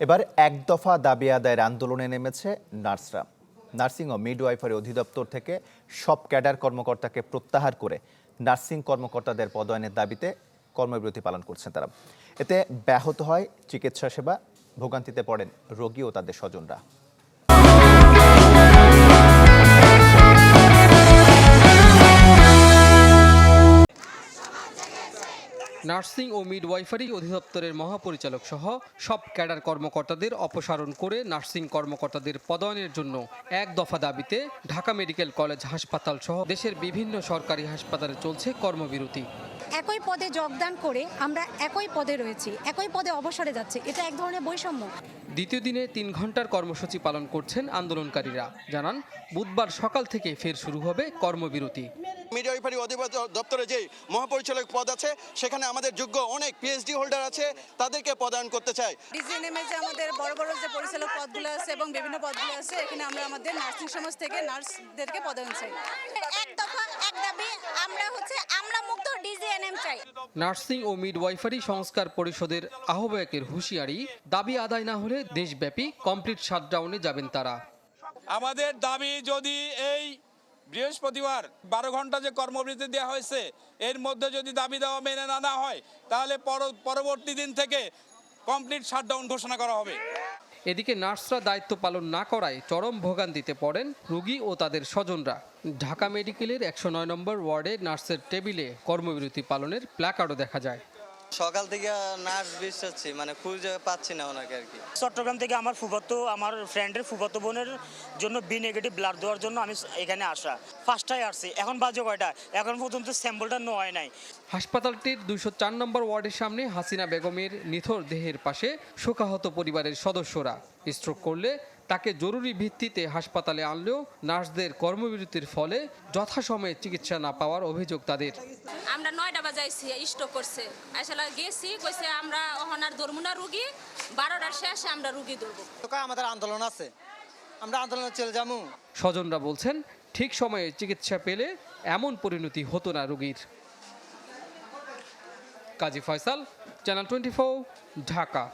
এবার এক দফা দাবি আদায়ের আন্দোলনে নেমেছে নার্সরা। নার্সিং ও মিডওয়াইফারি অধিদপ্তর থেকে সব ক্যাডার কর্মকর্তাকে প্রত্যাহার করে নার্সিং কর্মকর্তাদের পদায়নের দাবিতে কর্মবিরতি পালন করছেন তারা। এতে ব্যাহত হয় চিকিৎসা সেবা, ভোগান্তিতে পড়েন রোগী ও তাদের স্বজনরা। নার্সিং ও মিডওয়াইফারি অধিদপ্তরের মহাপরিচালক সহ সব ক্যাডার কর্মকর্তাদের অপসারণ করে নার্সিং কর্মকর্তাদের পদায়নের জন্য এক দফা দাবিতে ঢাকা মেডিকেল কলেজ হাসপাতাল সহ দেশের বিভিন্ন সরকারি হাসপাতালে চলছে কর্মবিরতি। একই পদে যোগদান করে আমরা একই পদে রয়েছি একই পদে অবসরে যাচ্ছে। এটা এক ধরনের বৈষম্য। দ্বিতীয় দিনে তিন ঘণ্টার কর্মসূচি পালন করছেন আন্দোলনকারীরা। জানান বুধবার সকাল থেকে ফের শুরু হবে কর্মবিরতি। মিডিয়াইফারি অধিদপ্তর দপ্তরে যে মহাপরিচালক পদ আছে সেখানে আমাদের যোগ্য অনেক পিএইচডি হোল্ডার আছে তাদেরকে পদায়ন করতে চাই ডিজিএনএমে যে আমাদের বড় বড় যে পরিচালক পদগুলো আছে এবং বিভিন্ন পদগুলো আছে এখানে আমরা আমাদের নার্সিং সমাজ থেকে নার্সদেরকে পদায়ন চাই। এক দফা এক দাবি আমরা হচ্ছে নার্সিং ও মিডওয়াইফারি সংস্কার পরিষদের আহ্বায়কের হুঁশিয়ারি দাবি আদায় না হলে দেশব্যাপী কমপ্লিট শাটডাউনে যাবেন তারা। আমাদের দাবি যদি এই বৃহস্পতিবার বারো ঘণ্টা যে কর্মবিরতি দেওয়া হয়েছে এর মধ্যে যদি দাবি দেওয়া মেনে না হয় তাহলে পরবর্তী দিন থেকে কমপ্লিট শাটডাউন ঘোষণা করা হবে। এদিকে নার্সরা দায়িত্ব পালন না করায় চরম ভোগান্তিতে পড়েন রোগী ও তাদের স্বজনরা। ঢাকা মেডিকেলের একশো নয় নম্বর ওয়ার্ডে নার্সের টেবিলে কর্মবিরতি পালনের প্ল্যাকার্ডও দেখা যায়। সকাল থেকে নার্স বিশ্বাচ্ছি মানে খুঁজে পাচ্ছি না ওনাকে আর কি। চট্টগ্রাম থেকে আমার ফুফাতো আমার ফ্রেন্ডের ফুফাতো বোনের জন্য বি নেগেটিভ ব্লাড দেওয়ার জন্য আমি এখানে আসা। ফার্স্টটাই আসছি এখন বাজে কয়টা? এখন পর্যন্ত স্যাম্পলটা নেওয়াই নাই। হাসপাতালটির দুশো চার নম্বর ওয়ার্ডের সামনে হাসিনা বেগমের নিথর দেহের পাশে শোকাহত পরিবারের সদস্যরা। স্ট্রোক করলে তাকে জরুরি ভিত্তিতে হাসপাতালে আনলেও নার্সদের কর্মবিরতির ফলে যথাসময়ে চিকিৎসা না পাওয়ার অভিযোগ তাদের। আমরা নয়টা বাজাইছি স্টক করছে। আসলে গেছি কইছে আমরা ওহনার ধর্মনা রুগী বারোটার শেষে আমরা রুগী ধরবো। আমাদের আন্দোলন আছে? আমরা আন্দোলনে চলে যাব স্বজনরা বলছেন ঠিক সময়ে চিকিৎসা পেলে এমন পরিণতি হতো না রোগীর। Kazi Faisal channel twenty Dhaka.